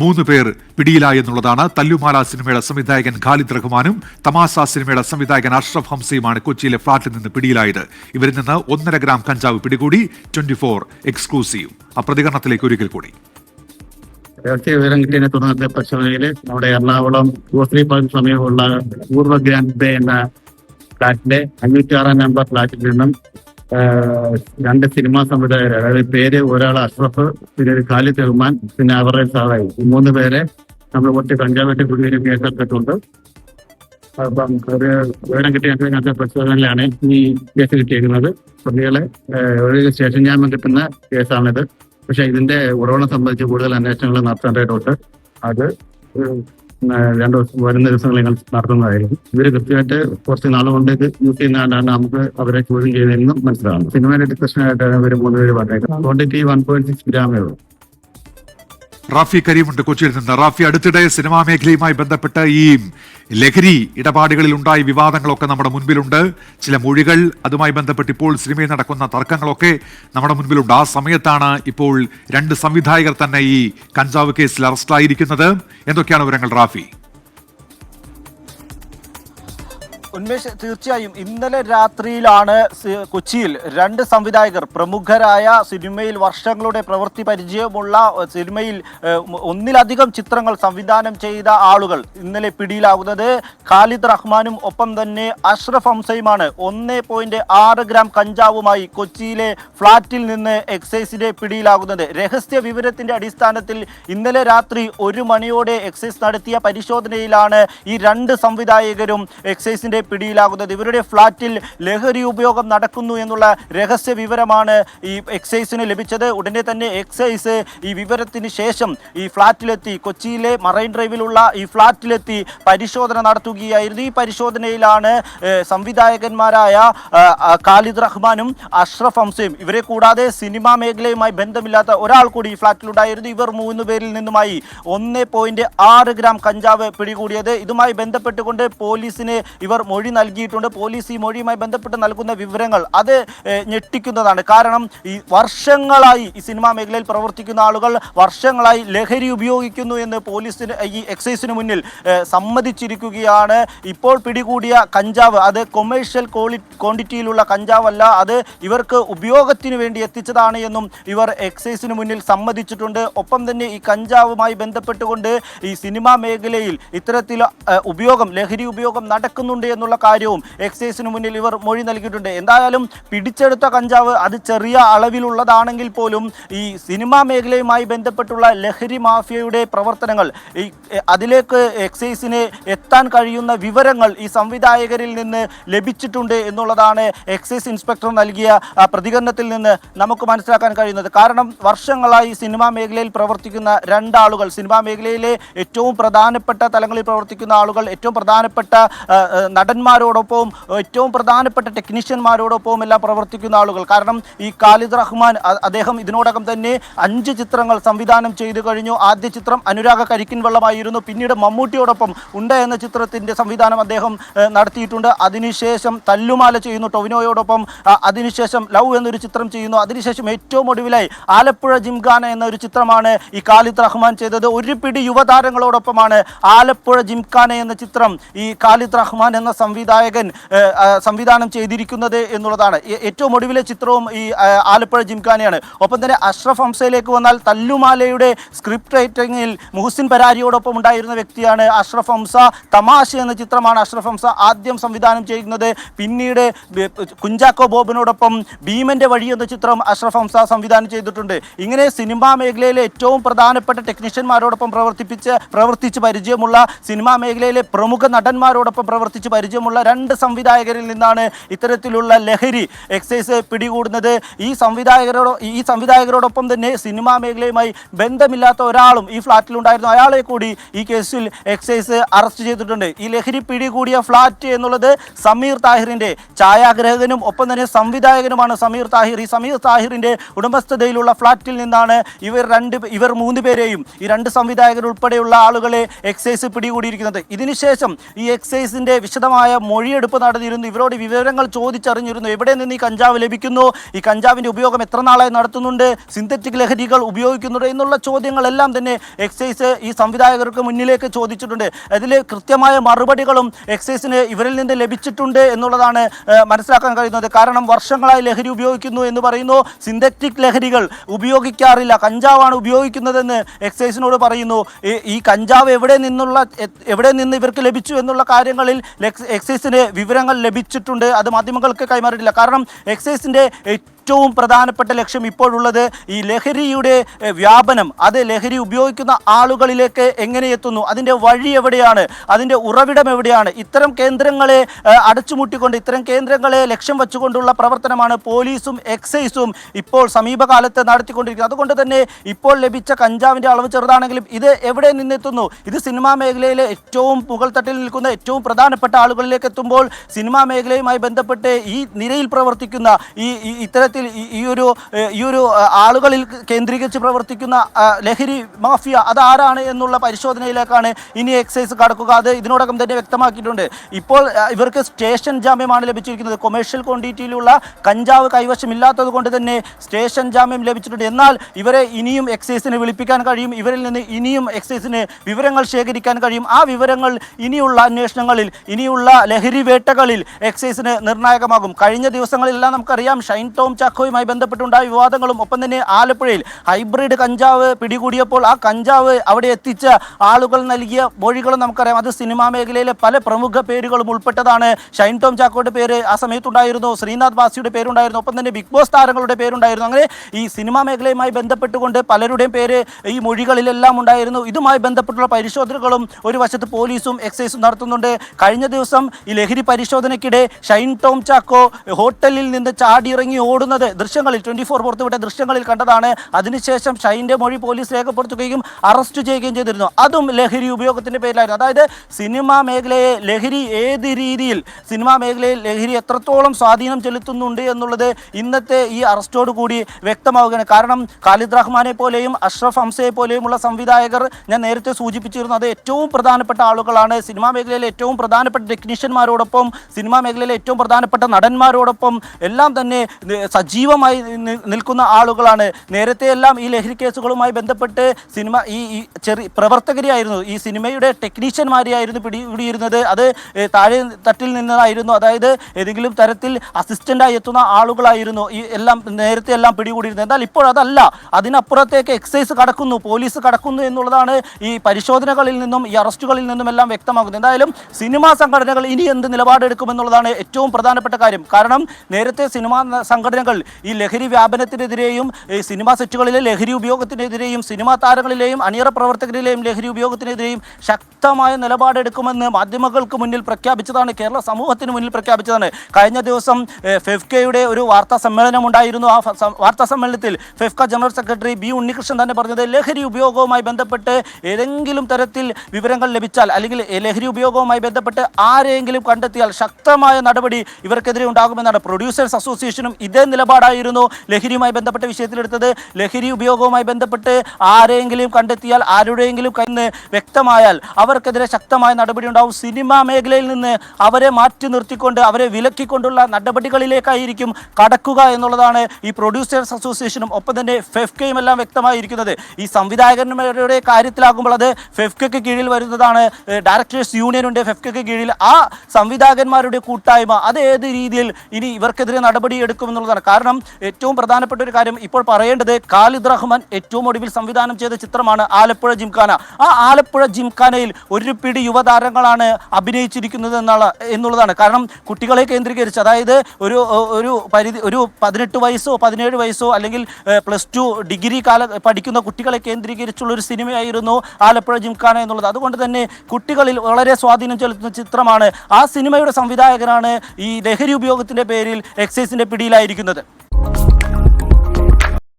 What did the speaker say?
മൂന്ന് പേർ പിടിയിലായെന്നുള്ളതാണ് തല്ലുമാല സിനിമയുടെ സംവിധായകൻ ഖാലിദ് റഹ്മാനും തമാസ സിനിമയുടെ സംവിധായകൻ അഷ്റഫ് ഹംസയുമാണ് കൊച്ചിയിലെ ഫ്ളാറ്റിൽ നിന്ന് പിടിയിലായത്. ഇവരിൽ നിന്ന് ഒന്നര ഗ്രാം കഞ്ചാവ് പിടികൂടി ട്വന്റി ഫോർ എക്സ്ക്ലൂസീവ്. ആ പ്രതികരണത്തിലേക്ക് ഒരിക്കൽ കൂടി. രഹസ്യ വിവരം കിട്ടിയതിനെ തുടർന്നത്തെ പരിശോധനയിൽ നമ്മുടെ എറണാകുളം ഗോശ്രീ പാർക്ക് സമീപമുള്ള പൂർവ ഗ്രാൻഡ് ബേ എന്ന ഫ്ലാറ്റിന്റെ അഞ്ഞൂറ്റി ആറാം നമ്പർ ഫ്ലാറ്റിൽ നിന്നും രണ്ട് സിനിമാ സംവിധായകർ അതായത് പേര് ഒരാൾ അഷ്റഫ് പിന്നെ ഒരു ഖാലിദ് റഹ്മാൻ പിന്നെ അവരുടെ സാറായി. മൂന്ന് പേരെ നമ്മൾ കുറച്ച് കഞ്ചാവെട്ട് കുടിയേറി കേസെടുത്തിട്ടുണ്ട്. അപ്പം ഒരു വിവരം കിട്ടിയതിനകത്തെ പരിശോധനയിലാണ് ഈ കേസ് കിട്ടിയിരിക്കുന്നത്. പ്രതികളെ ഒരു സ്റ്റേഷൻ ജാമ്യം കിട്ടുന്ന കേസാണിത്. പക്ഷെ ഇതിന്റെ ഉറവിടം സംബന്ധിച്ച് കൂടുതൽ അന്വേഷണങ്ങൾ നടത്തേണ്ടതായിട്ടുണ്ട്. അത് രണ്ടു ദിവസം വരുന്ന ദിവസങ്ങളിൽ ഞങ്ങൾ നടത്തുന്നതായിരിക്കും. ഇവർ കൃത്യമായിട്ട് കുറച്ച് നാളെ കൊണ്ടേക്ക് യൂസ് ചെയ്യുന്നതാണ് നമുക്ക് അവരെ ചോദ്യം ചെയ്തതെന്നും മനസ്സിലാവുന്നു സിനിമയുടെ ഡിസ്കഷനായിട്ടാണ് ഇവർ മൂന്നുപേര് പറഞ്ഞേക്കുന്നത് ക്വാണ്ടിറ്റി വൺ പോയിന്റ് സിക്സ് ഗ്രാമേ ഉള്ളൂ. റാഫി കരീമുണ്ട് കൊച്ചിയിൽ നിന്ന്. റാഫി അടുത്തിടെ സിനിമാ മേഖലയുമായി ബന്ധപ്പെട്ട് ഈ ലഹരി ഇടപാടുകളിൽ ഉണ്ടായ വിവാദങ്ങളൊക്കെ നമ്മുടെ മുൻപിലുണ്ട്. ചില മൊഴികൾ അതുമായി ബന്ധപ്പെട്ട് ഇപ്പോൾ സിനിമയിൽ നടക്കുന്ന തർക്കങ്ങളൊക്കെ നമ്മുടെ മുൻപിലുണ്ട്. ആ സമയത്താണ് ഇപ്പോൾ രണ്ട് സംവിധായകർ തന്നെ ഈ കഞ്ചാവ് കേസിൽ അറസ്റ്റിലായിരിക്കുന്നത്. എന്തൊക്കെയാണ് വിവരങ്ങൾ റാഫി? ഉന്മേഷ് തീർച്ചയായും ഇന്നലെ രാത്രിയിലാണ് കൊച്ചിയിൽ രണ്ട് സംവിധായകർ പ്രമുഖരായ സിനിമയിൽ വർഷങ്ങളുടെ പ്രവൃത്തി പരിചയമുള്ള സിനിമയിൽ ഒന്നിലധികം ചിത്രങ്ങൾ സംവിധാനം ചെയ്ത ആളുകൾ ഇന്നലെ പിടിയിലാകുന്നത്. ഖാലിദ് റഹ്മാനും ഒപ്പം തന്നെ അഷ്റഫ് ഹംസയുമാണ്. ഒന്നേ പോയിന്റ് ആറ് ഗ്രാം കഞ്ചാവുമായി കൊച്ചിയിലെ ഫ്ളാറ്റിൽ നിന്ന് എക്സൈസിന്റെ പിടിയിലാകുന്നത്. രഹസ്യ വിവരത്തിന്റെ അടിസ്ഥാനത്തിൽ ഇന്നലെ രാത്രി ഒരു മണിയോടെ എക്സൈസ് നടത്തിയ പരിശോധനയിലാണ് ഈ രണ്ട് സംവിധായകരും എക്സൈസിന്റെ പിടിയിലാകുന്നത്. ഇവരുടെ ഫ്ളാറ്റിൽ ലഹരി ഉപയോഗം നടക്കുന്നു എന്നുള്ള രഹസ്യ വിവരമാണ് ഈ എക്സൈസിന് ലഭിച്ചത്. ഉടനെ തന്നെ എക്സൈസ് ഈ വിവരത്തിന് ശേഷം ഈ ഫ്ളാറ്റിലെത്തി. കൊച്ചിയിലെ മറൈൻ ഡ്രൈവിലുള്ള ഈ ഫ്ളാറ്റിലെത്തി പരിശോധന നടത്തുകയായിരുന്നു. ഈ പരിശോധനയിലാണ് സംവിധായകന്മാരായ ഖാലിദ് റഹ്മാനും അഷ്റഫ് ഹംസയും ഇവരെ കൂടാതെ സിനിമാ മേഖലയുമായി ബന്ധമില്ലാത്ത ഒരാൾ കൂടി ഈ ഫ്ളാറ്റിലുണ്ടായിരുന്നു. ഇവർ മൂന്ന് പേരിൽ നിന്നുമായി ഒന്ന് പോയിന്റ് ആറ് ഗ്രാം കഞ്ചാവ് പിടികൂടിയത്. ഇതുമായി ബന്ധപ്പെട്ടുകൊണ്ട് പോലീസിനെ ഇവർ മൊഴി നൽകിയിട്ടുണ്ട്. പോലീസ് ഈ മൊഴിയുമായി ബന്ധപ്പെട്ട് നൽകുന്ന വിവരങ്ങൾ അത് ഞെട്ടിക്കുന്നതാണ്. കാരണം ഈ വർഷങ്ങളായി ഈ സിനിമാ മേഖലയിൽ പ്രവർത്തിക്കുന്ന ആളുകൾ വർഷങ്ങളായി ലഹരി ഉപയോഗിക്കുന്നു എന്ന് പോലീസിന് ഈ എക്സൈസിന് മുന്നിൽ സമ്മതിച്ചിരിക്കുകയാണ്. ഇപ്പോൾ പിടികൂടിയ കഞ്ചാവ് അത് കൊമേഴ്ഷ്യൽ ക്വാളി ക്വാണ്ടിറ്റിയിലുള്ള കഞ്ചാവല്ല അത് ഇവർക്ക് ഉപയോഗത്തിന് വേണ്ടി എത്തിച്ചതാണ് എന്നും ഇവർ എക്സൈസിന് മുന്നിൽ സമ്മതിച്ചിട്ടുണ്ട്. ഒപ്പം തന്നെ ഈ കഞ്ചാവുമായി ബന്ധപ്പെട്ടുകൊണ്ട് ഈ സിനിമാ മേഖലയിൽ ഇത്തരത്തിൽ ഉപയോഗം ലഹരി ഉപയോഗം നടക്കുന്നുണ്ട് എന്നുള്ള കാര്യവും എക്സൈസിന് മുന്നിൽ ഇവർ മൊഴി നൽകിയിട്ടുണ്ട്. എന്തായാലും പിടിച്ചെടുത്ത കഞ്ചാവ് അത് ചെറിയ അളവിലുള്ളതാണെങ്കിൽ പോലും ഈ സിനിമാ മേഖലയുമായി ബന്ധപ്പെട്ടുള്ള ലഹരി മാഫിയയുടെ പ്രവർത്തനങ്ങൾ ഈ അതിലേക്ക് എക്സൈസിന് എത്താൻ കഴിയുന്ന വിവരങ്ങൾ ഈ സംവിധായകരിൽ നിന്ന് ലഭിച്ചിട്ടുണ്ട് എന്നുള്ളതാണ് എക്സൈസ് ഇൻസ്പെക്ടർ നൽകിയ പ്രതികരണത്തിൽ നിന്ന് നമുക്ക് മനസ്സിലാക്കാൻ കഴിയുന്നത്. കാരണം വർഷങ്ങളായി സിനിമാ മേഖലയിൽ പ്രവർത്തിക്കുന്ന രണ്ടാളുകൾ സിനിമാ മേഖലയിലെ ഏറ്റവും പ്രധാനപ്പെട്ട തലങ്ങളിൽ പ്രവർത്തിക്കുന്ന ആളുകൾ ഏറ്റവും പ്രധാനപ്പെട്ട ആ, നടന്മാരോടൊപ്പവും ഏറ്റവും പ്രധാനപ്പെട്ട ടെക്നീഷ്യന്മാരോടൊപ്പവും എല്ലാം പ്രവർത്തിക്കുന്ന ആളുകൾ. കാരണം ഈ ഖാലിദ് റഹ്മാൻ അദ്ദേഹം ഇതിനോടകം തന്നെ അഞ്ച് ചിത്രങ്ങൾ സംവിധാനം ചെയ്തു കഴിഞ്ഞു. ആദ്യ ചിത്രം അനുരാഗ കരിക്കിൻ വെള്ളമായിരുന്നു. പിന്നീട് മമ്മൂട്ടിയോടൊപ്പം ഉണ്ട എന്ന ചിത്രത്തിന്റെ സംവിധാനം അദ്ദേഹം നടത്തിയിട്ടുണ്ട്. അതിനുശേഷം തല്ലുമാല ചെയ്യുന്നു ടൊവിനോയോടൊപ്പം. അതിനുശേഷം ലവ് എന്നൊരു ചിത്രം ചെയ്യുന്നു. അതിനുശേഷം ഏറ്റവും ഒടുവിലായി ആലപ്പുഴ ജിംഖാന എന്നൊരു ചിത്രമാണ് ഈ ഖാലിദ് റഹ്മാൻ ചെയ്തത്. ഒരു പിടി യുവതാരങ്ങളോടൊപ്പമാണ് ആലപ്പുഴ ജിംഖാന എന്ന ചിത്രം ഈ ഖാലിദ് റഹ്മാൻ എന്ന സംവിധായകൻ സംവിധാനം ചെയ്തിരിക്കുന്നത് എന്നുള്ളതാണ്. ഏറ്റവും ഒടുവിലെ ചിത്രവും ഈ ആലപ്പുഴ ജിംഖാനയാണ്. ഒപ്പം തന്നെ അഷ്റഫ് ഹംസയിലേക്ക് വന്നാൽ തല്ലുമാലയുടെ സ്ക്രിപ്റ്റ് റൈറ്റിങ്ങിൽ മുഹസിൻ പരാരിയോടൊപ്പം ഉണ്ടായിരുന്ന വ്യക്തിയാണ് അഷ്റഫ് ഹംസ. തമാശ എന്ന ചിത്രമാണ് അഷ്റഫ് ഹംസ ആദ്യം സംവിധാനം ചെയ്യുന്നത്. പിന്നീട് കുഞ്ചാക്കോ ബോബിനോടൊപ്പം ഭീമന്റെ വഴി എന്ന ചിത്രം അഷ്റഫ് ഹംസ സംവിധാനം ചെയ്തിട്ടുണ്ട്. ഇങ്ങനെ സിനിമാ മേഖലയിലെ ഏറ്റവും പ്രധാനപ്പെട്ട ടെക്നീഷ്യന്മാരോടൊപ്പം പ്രവർത്തിപ്പിച്ച് പ്രവർത്തിച്ച് പരിചയമുള്ള സിനിമാ മേഖലയിലെ പ്രമുഖ നടന്മാരോടൊപ്പം പ്രവർത്തിച്ച് പരിചയമുള്ള രണ്ട് സംവിധായകരിൽ നിന്നാണ് ഇത്തരത്തിലുള്ള ലഹരി എക്സൈസ് പിടികൂടുന്നത്. ഈ സംവിധായകരോട് ഈ സംവിധായകരോടൊപ്പം തന്നെ സിനിമാ മേഖലയുമായി ബന്ധമില്ലാത്ത ഒരാളും ഈ ഫ്ലാറ്റിലുണ്ടായിരുന്നു. അയാളെ കൂടി ഈ കേസിൽ എക്സൈസ് അറസ്റ്റ് ചെയ്തിട്ടുണ്ട്. ഈ ലഹരി പിടികൂടിയ ഫ്ലാറ്റ് എന്നുള്ളത് സമീർ താഹിറിന്റെ ഛായാഗ്രഹകനും ഒപ്പം തന്നെ സംവിധായകനുമാണ് സമീർ താഹിർ. ഈ സമീർ താഹിറിന്റെ ഉടമസ്ഥതയിലുള്ള ഫ്ലാറ്റിൽ നിന്നാണ് ഇവർ രണ്ട് ഇവർ മൂന്ന് പേരെയും ഈ രണ്ട് സംവിധായകർ ഉൾപ്പെടെയുള്ള ആളുകളെ എക്സൈസ് പിടികൂടിയിരിക്കുന്നത്. ഇതിനുശേഷം ഈ എക്സൈസിന്റെ വിശദമായ ശക്തമായ മൊഴിയെടുപ്പ് നടന്നിരുന്നു. ഇവരോട് വിവരങ്ങൾ ചോദിച്ചറിഞ്ഞിരുന്നു. എവിടെ നിന്ന് ഈ കഞ്ചാവ് ലഭിക്കുന്നു? ഈ കഞ്ചാവിന്റെ ഉപയോഗം എത്ര നാളായി നടത്തുന്നുണ്ട്? സിന്തറ്റിക് ലഹരികൾ ഉപയോഗിക്കുന്നുണ്ട് എന്നുള്ള ചോദ്യങ്ങളെല്ലാം തന്നെ എക്സൈസ് ഈ സംവിധായകർക്ക് മുന്നിലേക്ക് ചോദിച്ചിട്ടുണ്ട്. അതിൽ കൃത്യമായ മറുപടികളും എക്സൈസിന് ഇവരിൽ നിന്ന് ലഭിച്ചിട്ടുണ്ട് എന്നുള്ളതാണ് മനസ്സിലാക്കാൻ കഴിയുന്നത്. കാരണം വർഷങ്ങളായി ലഹരി ഉപയോഗിക്കുന്നു എന്ന് പറയുന്നു. സിന്തറ്റിക് ലഹരികൾ ഉപയോഗിക്കാറില്ല. കഞ്ചാവാണ് ഉപയോഗിക്കുന്നതെന്ന് എക്സൈസിനോട് പറയുന്നു. ഈ- കഞ്ചാവ് എവിടെ നിന്നുള്ള എവിടെ നിന്ന് ഇവർക്ക് ലഭിച്ചു എന്നുള്ള കാര്യങ്ങളിൽ എക്സൈസിന് വിവരങ്ങൾ ലഭിച്ചിട്ടുണ്ട്. അത് മാധ്യമങ്ങൾക്ക് കൈമാറിയിട്ടില്ല. കാരണം എക്സൈസിന്റെ ഏറ്റവും പ്രധാനപ്പെട്ട ലക്ഷ്യം ഇപ്പോഴുള്ളത് ഈ ലഹരിയുടെ വ്യാപനം. അത് ലഹരി ഉപയോഗിക്കുന്ന ആളുകളിലേക്ക് എങ്ങനെ എത്തുന്നു? അതിന്റെ വഴി എവിടെയാണ്? അതിന്റെ ഉറവിടം എവിടെയാണ്? ഇത്തരം കേന്ദ്രങ്ങളെ അടച്ചുമുട്ടിക്കൊണ്ട് ഇത്തരം കേന്ദ്രങ്ങളെ ലക്ഷ്യം വെച്ചുകൊണ്ടുള്ള പ്രവർത്തനമാണ് പോലീസും എക്സൈസും ഇപ്പോൾ സമീപകാലത്ത് നടത്തിക്കൊണ്ടിരിക്കുന്നത്. അതുകൊണ്ട് തന്നെ ഇപ്പോൾ ലഭിച്ച കഞ്ചാവിന്റെ അളവ് ചെറുതാണെങ്കിലും ഇത് എവിടെ നിന്നെത്തുന്നു? ഇത് സിനിമാ മേഖലയിലെ ഏറ്റവും മുകൾത്തട്ടിൽ നിൽക്കുന്ന ഏറ്റവും പ്രധാനപ്പെട്ട ആളുകളിലേക്ക് എത്തുമ്പോൾ സിനിമാ മേഖലയുമായി ബന്ധപ്പെട്ട് ഈ നിരയിൽ പ്രവർത്തിക്കുന്ന ഈ ഈ- ഇത്തരത്തിൽ ഈ- ഒരു ഈ ഒരു ആളുകളിൽ കേന്ദ്രീകരിച്ച് പ്രവർത്തിക്കുന്ന ലഹരി മാഫിയ അതാരാണ് എന്നുള്ള പരിശോധനയിലേക്കാണ് ഇനി എക്സൈസ് കടക്കുക. അത് ഇതിനോടകം തന്നെ വ്യക്തമാക്കിയിട്ടുണ്ട്. ഇപ്പോൾ ഇവർക്ക് സ്റ്റേഷൻ ജാമ്യമാണ് ലഭിച്ചിരിക്കുന്നത്. കൊമേഴ്ഷ്യൽ ക്വാണ്ടിറ്റിയിലുള്ള കഞ്ചാവ് കൈവശമില്ലാത്തത് കൊണ്ട് തന്നെ സ്റ്റേഷൻ ജാമ്യം ലഭിച്ചിട്ടുണ്ട്. എന്നാൽ ഇവരെ ഇനിയും എക്സൈസിന് വിളിപ്പിക്കാൻ കഴിയും. ഇവരിൽ നിന്ന് ഇനിയും എക്സൈസിന് വിവരങ്ങൾ ശേഖരിക്കാൻ കഴിയും. ആ വിവരങ്ങൾ ഇനിയുള്ള അന്വേഷണങ്ങളിൽ ഇനിയുള്ള ലഹരി വേട്ടകളിൽ എക്സൈസിന് നിർണായകമാകും. കഴിഞ്ഞ ദിവസങ്ങളിലെല്ലാം നമുക്കറിയാം ഷൈൻ ടോം ചാക്കോയുമായി ബന്ധപ്പെട്ടുണ്ടായ വിവാദങ്ങളും ഒപ്പം തന്നെ ആലപ്പുഴയിൽ ഹൈബ്രിഡ് കഞ്ചാവ് പിടികൂടിയപ്പോൾ ആ കഞ്ചാവ് അവിടെ എത്തിച്ച ആളുകൾ നൽകിയ മൊഴികളും നമുക്കറിയാം. അത് സിനിമാ മേഖലയിലെ പല പ്രമുഖ പേരുകളും ഉൾപ്പെട്ടതാണ്. ഷൈൻ ടോം ചാക്കോയുടെ പേര് ആ സമയത്തുണ്ടായിരുന്നു. ശ്രീനാഥ് ബാസിയുടെ പേരുണ്ടായിരുന്നു. ഒപ്പം തന്നെ ബിഗ് ബോസ് താരങ്ങളുടെ പേരുണ്ടായിരുന്നു. അങ്ങനെ ഈ സിനിമാ മേഖലയുമായി ബന്ധപ്പെട്ടുകൊണ്ട് പലരുടെയും പേര് ഈ മൊഴികളിലെല്ലാം ഉണ്ടായിരുന്നു. ഇതുമായി ബന്ധപ്പെട്ടുള്ള പരിശോധനകളും ഒരു വശത്ത് പോലീസും എക്സൈസും നടത്തുന്നുണ്ട്. കഴിഞ്ഞ ദിവസം ഈ ലഹരി പരിശോധനയ്ക്കിടെ ഷൈൻ ടോം ചാക്കോ ഹോട്ടലിൽ നിന്ന് ചാടിയിറങ്ങി ഓടുന്നത് ദൃശ്യങ്ങളിൽ ട്വന്റി ഫോർ പുറത്തുവിട്ട ദൃശ്യങ്ങളിൽ കണ്ടതാണ്. അതിനുശേഷം ഷൈന്റെ മൊഴി പോലീസ് രേഖപ്പെടുത്തുകയും അറസ്റ്റ് ചെയ്യുകയും ചെയ്തിരുന്നു. അതും ലഹരി ഉപയോഗത്തിന്റെ പേരിലായിരുന്നു. അതായത് സിനിമാ മേഖലയെ ലഹരി ഏത് രീതിയിൽ സിനിമാ മേഖലയിൽ ലഹരി എത്രത്തോളം സ്വാധീനം ചെലുത്തുന്നുണ്ട് എന്നുള്ളത് ഇന്നത്തെ ഈ അറസ്റ്റോട് കൂടി വ്യക്തമാവുകയാണ്. കാരണം ഖാലിദ് റഹ്മാനെ പോലെയും അഷ്റഫ് ഹംസയെ പോലെയുമുള്ള സംവിധായകർ ഞാൻ നേരത്തെ സൂചിപ്പിച്ചിരുന്നു അത് ഏറ്റവും പ്രധാനപ്പെട്ട ആളുകളാണ്. സിനിമാ മേഖലയിലെ ഏറ്റവും പ്രധാനപ്പെട്ട ടെക്നീഷ്യന്മാരോടൊപ്പം സിനിമാ മേഖലയിലെ ഏറ്റവും പ്രധാനപ്പെട്ട നടന്മാരോടൊപ്പം എല്ലാം തന്നെ സജീവമായി നിൽക്കുന്ന ആളുകളാണ്. നേരത്തെ എല്ലാം ഈ ലഹരി കേസുകളുമായി ബന്ധപ്പെട്ട് സിനിമ ഈ ചെറിയ പ്രവർത്തകരെയായിരുന്നു. ഈ സിനിമയുടെ ടെക്നീഷ്യന്മാരെയായിരുന്നു പിടികൂടിയിരുന്നത് അത് താഴെ തട്ടിൽ നിന്നതായിരുന്നു. അതായത് ഏതെങ്കിലും തരത്തിൽ അസിസ്റ്റന്റായി എത്തുന്ന ആളുകളായിരുന്നു ഈ എല്ലാം നേരത്തെ എല്ലാം പിടികൂടിയിരുന്നത്. എന്നാൽ ഇപ്പോൾ അതല്ല. അതിനപ്പുറത്തേക്ക് എക്സൈസ് കടക്കുന്നു പോലീസ് കടക്കുന്നു എന്നുള്ളതാണ് ഈ പരിശോധനകളിൽ നിന്നും ഈ അറസ്റ്റുകളിൽ നിന്നും എല്ലാം വ്യക്തമാകുന്നത്. എന്തായാലും സിനിമാ സംഘടനകൾ ഇനി എന്ത് നിലപാടെടുക്കുമെന്നുള്ളതാണ് ഏറ്റവും പ്രധാനപ്പെട്ട കാര്യം. കാരണം നേരത്തെ സിനിമാ ന- ഈ ലഹരി വ്യാപനത്തിനെതിരെയും സിനിമാ സെറ്റുകളിലെ ലഹരി ഉപയോഗത്തിനെതിരെയും സിനിമാ താരങ്ങളിലെയും അണിയറ പ്രവർത്തകരിലെയും ലഹരി ഉപയോഗത്തിനെതിരെയും ശക്തമായ നിലപാടെടുക്കുമെന്ന് മാധ്യമങ്ങൾക്ക് മുന്നിൽ പ്രഖ്യാപിച്ചതാണ് കേരള സമൂഹത്തിന് മുന്നിൽ പ്രഖ്യാപിച്ചതാണ്. കഴിഞ്ഞ ദിവസം ഫെഫ്കയുടെ ഒരു വാർത്താ സമ്മേളനം ഉണ്ടായിരുന്നു. ആ വാർത്താ സമ്മേളനത്തിൽ FEFKA general secretary B Unnikrishnan തന്നെ പറഞ്ഞത് ലഹരി ഉപയോഗവുമായി ബന്ധപ്പെട്ട് ഏതെങ്കിലും തരത്തിൽ വിവരങ്ങൾ ലഭിച്ചാൽ അല്ലെങ്കിൽ ലഹരി ഉപയോഗവുമായി ബന്ധപ്പെട്ട് ആരെങ്കിലും കണ്ടെത്തിയാൽ ശക്തമായ നടപടി ഇവർക്കെതിരെ ഉണ്ടാകുമെന്നാണ്. പ്രൊഡ്യൂസേഴ്സ് അസോസിയേഷനും ഇതേ നിലപാടായിരുന്നു. ലഹരിയുമായി ബന്ധപ്പെട്ട വിഷയത്തിലെടുത്തത് ലഹരി ഉപയോഗവുമായി ബന്ധപ്പെട്ട് ആരെയെങ്കിലും കണ്ടെത്തിയാൽ ആരുടെയെങ്കിലും കയ്യിൽ വ്യക്തമായാൽ അവർക്കെതിരെ ശക്തമായ നടപടി ഉണ്ടാവും. സിനിമാ മേഖലയിൽ നിന്ന് അവരെ മാറ്റി നിർത്തിക്കൊണ്ട് അവരെ വിലക്കിക്കൊണ്ടുള്ള നടപടികളിലേക്കായിരിക്കും കടക്കുക എന്നുള്ളതാണ് ഈ പ്രൊഡ്യൂസേഴ്സ് അസോസിയേഷനും ഒപ്പം തന്നെ ഫെഫ്കയും എല്ലാം വ്യക്തമായിരിക്കുന്നത്. ഈ സംവിധായകന്മാരുടെ കാര്യത്തിലാകുമ്പോൾ അത് ഫെഫ്കയ്ക്ക് കീഴിൽ വരുന്നതാണ്. ഡയറക്ടേഴ്സ് യൂണിയൻ ഉണ്ട് ഫെഫ്കയ്ക്ക് കീഴിൽ. ആ സംവിധായകന്മാരുടെ കൂട്ടായ്മ അത് ഏത് രീതിയിൽ ഇനി ഇവർക്കെതിരെ നടപടി എടുക്കുമെന്നുള്ളതാണ്. കാരണം ഏറ്റവും പ്രധാനപ്പെട്ട ഒരു കാര്യം ഇപ്പോൾ പറയേണ്ടത് ഖാലിദ് റഹ്മാൻ ഏറ്റവും ഒടുവിൽ സംവിധാനം ചെയ്ത ചിത്രമാണ് ആലപ്പുഴ ജിംഖാന. ആ ആലപ്പുഴ ജിംഖാനയിൽ ഒരു പിടി യുവതാരങ്ങളാണ് അഭിനയിച്ചിരിക്കുന്നത് എന്നുള്ള എന്നുള്ളതാണ്. കാരണം കുട്ടികളെ കേന്ദ്രീകരിച്ച് അതായത് ഒരു ഒരു പരിധി ഒരു പതിനെട്ട് വയസ്സോ പതിനേഴ് വയസ്സോ അല്ലെങ്കിൽ പ്ലസ് ടു ഡിഗ്രി കാല പഠിക്കുന്ന കുട്ടികളെ കേന്ദ്രീകരിച്ചുള്ള ഒരു സിനിമയായിരുന്നു ആലപ്പുഴ ജിംഖാന എന്നുള്ളത്. അതുകൊണ്ട് തന്നെ കുട്ടികളിൽ വളരെ സ്വാധീനം ചെലുത്തുന്ന ചിത്രമാണ് ആ സിനിമയുടെ സംവിധായകനാണ് ഈ ലഹരി ഉപയോഗത്തിന്റെ പേരിൽ എക്സൈസിന്റെ പിടിയിലായിരിക്കുന്നത്. Вперед!